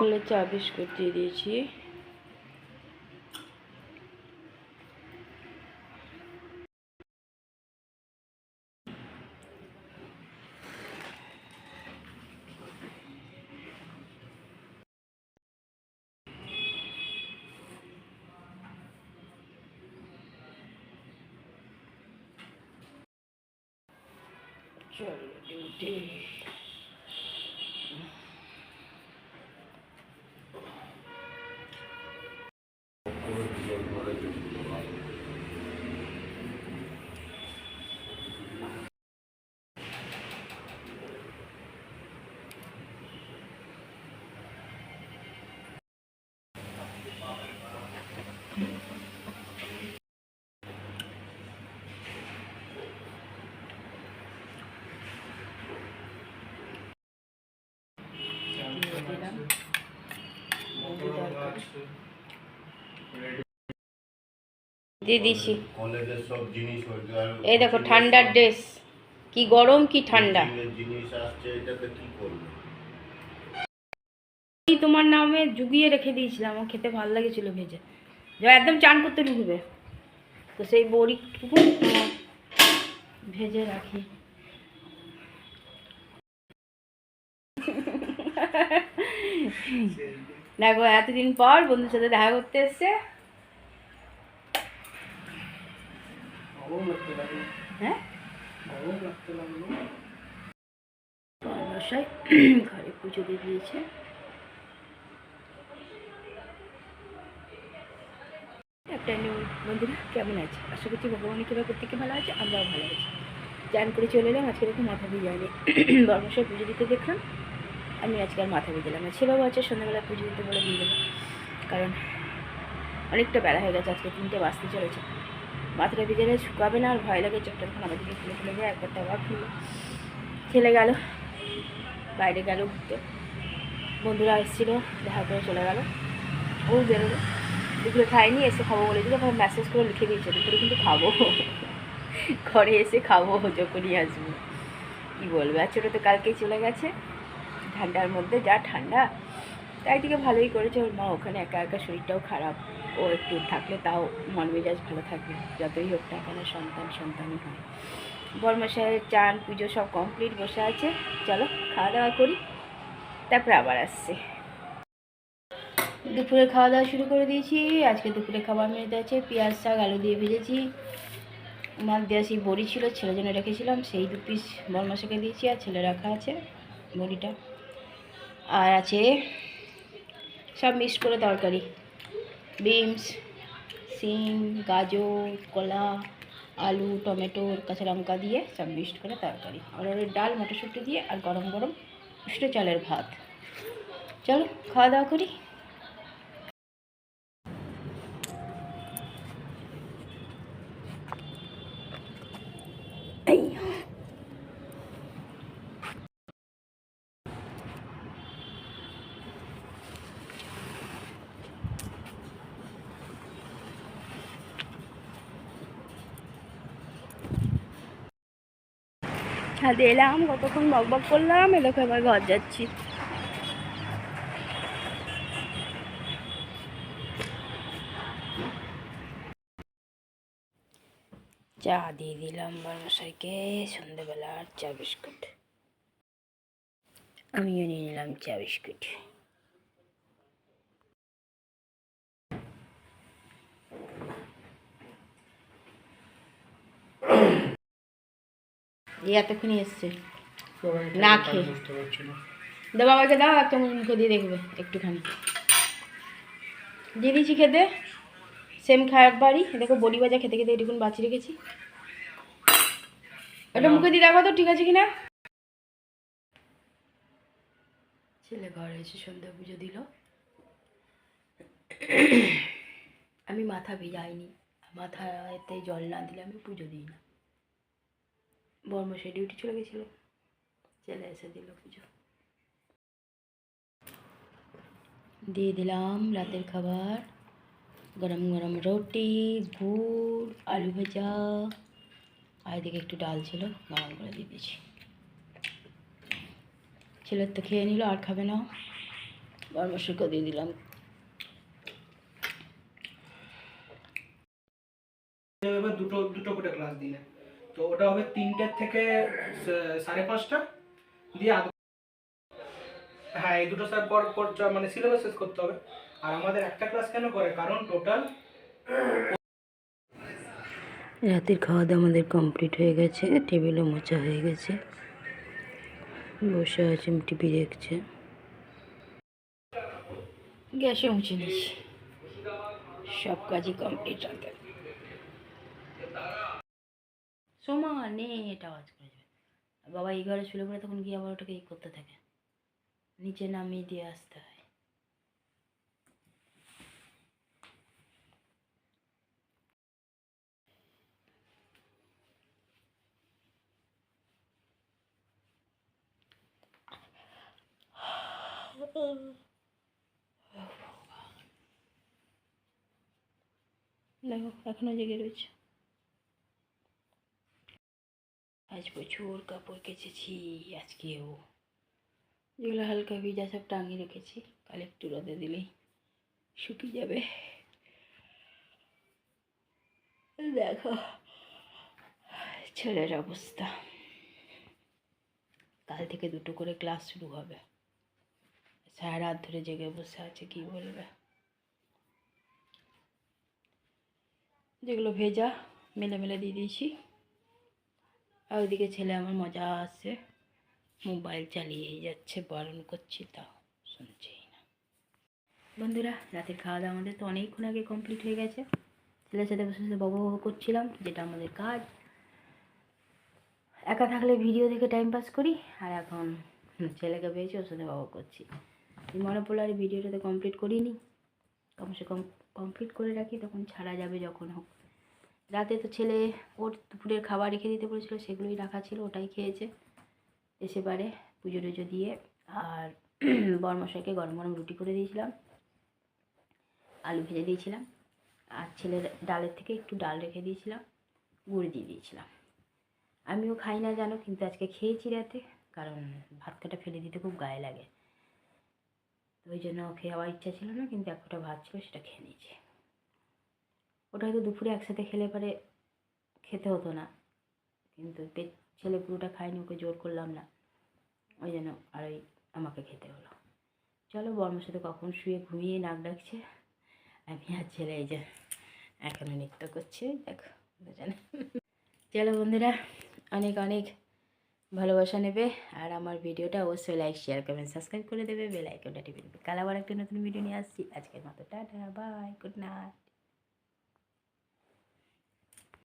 হলো চা বিস্কুট দিয়ে দিয়েছি। চলো ডিউটি দিয়ে দিলাম মুড়ি তরকারি। দিয়ে দিছি। কলেজের সব জিনিস হয়েছে আর এই দেখো ঠান্ডার ড্রেস কি গরম কি ঠান্ডা। তোমার নামে জুগিয়ে রেখে দিয়েছিলাম আমার খেতে ভালো লেগেছিল ভেজে। যা একদম চান করতে ঢুকবে। তো সেই বড়িটুকু ভেজে রাখি। দেখো, এতদিন পর বন্ধুর সাথে দেখা করতে এসছে। হ্যাঁ? ঘরে পুজো দিয়ে দিয়েছে। বন্ধুরা, কেমন আছে? আশা করছি ভগবানের কৃপা প্রত্যেকে ভালো আছে, আমরাও ভালো আছি। চান করে চলে এলাম, আজকে দেখো মাথা ভিজায়নি বর্মশাই পুজো দিতে দেখলাম। আমি আজকে আর মাথা ভিজালাম না। ছেলেও আছে, সন্ধ্যাবেলা পুজো দিতে বলে দিয়ে দেবো। কারণ অনেকটা বেলা হয়ে গেছে, আজকে তিনটে বাজতে চলেছে। মাথাটা ভিজালে শুকাবে না, আর ভয় লাগে চোখটা আমার দিকে খুলে খুলে যায়, একবারটা আবার খুললো। ছেলে গেল, বাইরে গেল ঘুরতে। বন্ধুরা এসেছিল, দেখা করে চলে গেল। ও বেরোলো। দুপুরে খাইনি এসে খাব বলেছিল তখন মেসেজ করে লিখে দিয়েছে, দুপুরে কিন্তু খাব। ঘরে এসে খাব, যখনই আসব। কী বলব? আর ছোটো তো কালকেই চলে গেছে। ঠান্ডার মধ্যে, যা ঠান্ডা। তাই দিকে ভালোই করেছে ওর মা। ওখানে একা একা শরীরটাও খারাপ। ও একটু থাকলে তাও মন মেজাজ ভালো থাকবে, যতই হোক না কেন সন্তান সন্তানই হয়। বর্মশাহের চান, পুজো সব কমপ্লিট, বসে আছে। চলো, খাওয়া দাওয়া করি। তারপরে আবার আসছে। দুপুরে খাওয়া দাওয়া শুরু করে দিয়েছি। আজকে দুপুরে খাবার মেয়েতে আছে পেঁয়াজ শাক, আলু দিয়ে ভেজেছি। মাছ দেওয়া সেই বড়ি ছিল, ছেলের জন্য রেখেছিলাম। সেই দু পিস বরমাসাকে দিয়েছি আর ছেলে রাখা আছে বড়িটা। আর আছে সব মিক্স করে তরকারি। বিনস, সিম, গাজর, কলা, আলু, টমেটো, কাঁচা লঙ্কা দিয়ে সব মিক্সড করে তরকারি। আর ওর ডাল, মটরশুঁটি দিয়ে আর গরম গরম উষ্ণ চালের ভাত। চলো, খাওয়া দাওয়া করি এই ছাদে এলাম, কতক্ষণ বক বক করলাম এ আবার ঘর যাচ্ছি। চা দিয়ে দিলাম বর্মশাইকে সন্ধ্যেবেলার চা বিস্কুট। আমিও নিয়ে নিলাম চা বিস্কুট। এই এতক্ষণই এসছে। না খেয়ে। দাও বাবাকে দাও একটা মুখে দিয়ে দেখবে একটুখানি। দিয়ে দিয়েছি খেতে। সেম খারাপ বাড়ি দেখো বড়ি ভাজা খেতে খেতে এটুকুন বাঁচিয়ে রেখেছি। ওটা মুখে দিয়ে দেখো তো ঠিক আছে কিনা? ছেলে ঘরে এসে সন্ধ্যা পুজো দিল। আমি মাথা ভিজাইনি। মাথাতে জল না দিলে আমি পুজো দিই না। বর্মশাই ডিউটি চলে গেছিল। চলে এসে দিল পুজো। দিয়ে দিলাম রাতের খাবার। গরম গরম রুটি, গুড়, আলু ভাজা। আর এদিকে একটু ডাল ছিল, গরম করে দিয়ে দিয়েছি। ছেলের তো খেয়ে নিল, আর খাবে না। পরামর্শকে দিয়ে দিলাম। এবার দুটো দুটো করে ক্লাস দিলে তো ওটা হবে তিনটের থেকে সাড়ে পাঁচটা দিয়ে আধ হ্যাঁ এই দুটো স্যার পর পর মানে সিলেবাস শেষ করতে হবে। আর আমাদের একটা ক্লাস কেন করে? কারণ টোটাল রাতের খাওয়া দাওয়া আমাদের কমপ্লিট হয়ে গেছে টেবিলও মোছা হয়ে গেছে। বসে আছে টিভি দেখছে। গ্যাসে মুছে নিচ্ছি সব কাজই কমপ্লিট রাতে সোমা, নে, এটা আওয়াজ করে যাবে। বাবা এই ঘরে শুলে পরে তখন গিয়ে আবার ওটাকে ই করতে থাকে। নিচে নামিয়ে দিয়ে আসতে হয়। দেখো, এখনও জেগে রয়েছে। আজ প্রচুর কাপড় কেচেছি আজকেও যেগুলো হালকা ভিজা সব টাঙিয়ে রেখেছি, কাল একটু রোদে দিলেই শুকিয়ে যাবে। দেখো, ছেলের অবস্থা। কাল থেকে দুটো করে ক্লাস শুরু হবে। সারা রাত ধরে জেগে বসে আছে, কি বলবে? যেগুলো ভেজা, মেলে মেলে দিয়ে দিয়েছি। আর ওইদিকে ছেলে আমার মজা আসছে মোবাইল চালিয়েই যাচ্ছে, বারণ করছি, তাও শুনছেই না। বন্ধুরা, রাতের খাওয়া দাওয়া আমাদের তো অনেকক্ষণ আগে কমপ্লিট হয়ে গেছে। ছেলের সাথে বসে বসে বক করছিলাম, যেটা আমাদের কাজ। একা থাকলে ভিডিও দেখে টাইম পাস করি, আর এখন ছেলেকে পেয়েছি, ওর সাথে বাবা করছি। মনে পড়ল আর ভিডিওটা তো কমপ্লিট করিনি। কমসে কম কমপ্লিট করে রাখি, তখন ছাড়া যাবে যখন হোক। রাতে তো ছেলে ওর দুপুরের খাবার রেখে দিতে বলেছিল, সেগুলোই রাখা ছিল, ওটাই খেয়েছে। এসে পারে পুজো টুজো দিয়ে আর বরমশাইকে গরম গরম রুটি করে দিয়েছিলাম, আলু ভেজে দিয়েছিলাম, আর ছেলের ডালের থেকে একটু ডাল রেখে দিয়েছিলাম, গুড় দিয়ে দিয়েছিলাম। আমিও খাই না জানো, কিন্তু আজকে খেয়েছি রাতে, কারণ ভাত কাটা ফেলে দিতে খুব গায়ে লাগে। ওই জন্য খাওয়ার ইচ্ছা ছিল না, কিন্তু এক ভাত ছিল, সেটা খেয়ে নিয়েছি। ওটা হয়তো দুপুরে একসাথে খেলে পরে খেতে হতো না। কিন্তু ছেলে পুরোটা খায়নি, ওকে জোর করলাম না। ওই জন্য আর ওই আমাকে খেতে হলো। চলো, বর্মার সাথে কখন শুয়ে ঘুমিয়ে নাক ডাকছে। আমি আর ছেলে এই যে এখনও নৃত্য করছে, দেখো, দুজনে। চলো বন্ধুরা, অনেক অনেক ভালোবাসা নেবে। আর আমার ভিডিওটা অবশ্যই লাইক শেয়ার কমেন্ট সাবস্ক্রাইব করে দেবে। বেল আইকনটা টিপে দেবে। কাল আবার একটা নতুন ভিডিও নিয়ে আসছি। আজকের মতো, টাটা বাই গুড নাইট